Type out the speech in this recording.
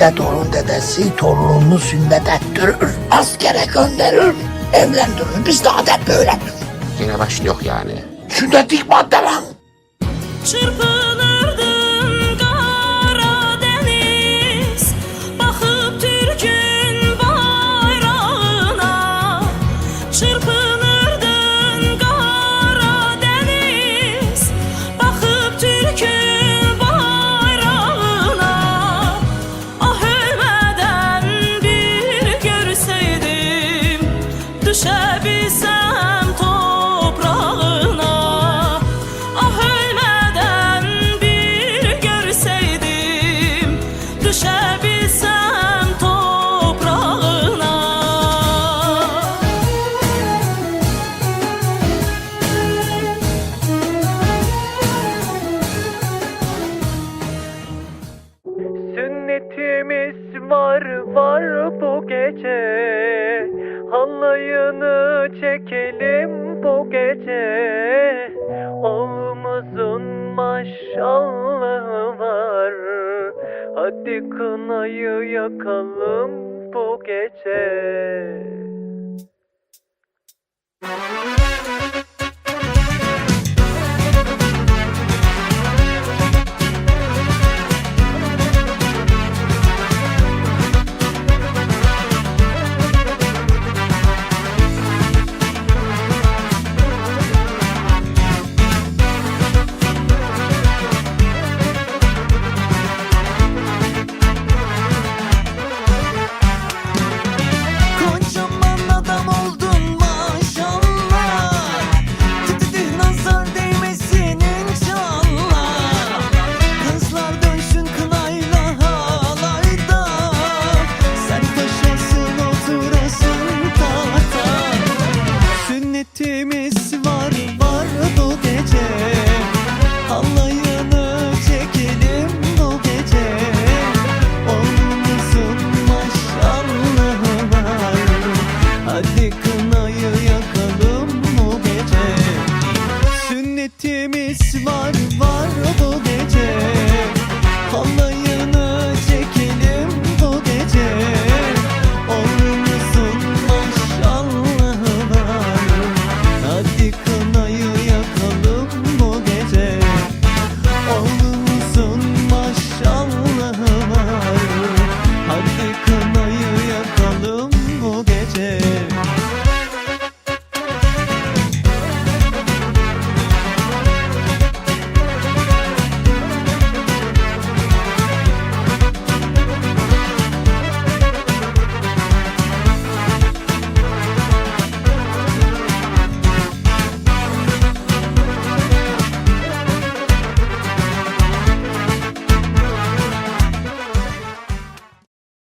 Bizde torun dedesi torununu sünnet ettirir, askere gönderir, evlendirir. Bizde adet böyle. Yine başlıyor yani. Sünnetik madde lan. Çırpınırdın Sünnetimiz var var bu gece. Halayını çekelim bu gece. Oğlumuzun maşallahı var. Hadi kınayı yakalım bu gece adresi var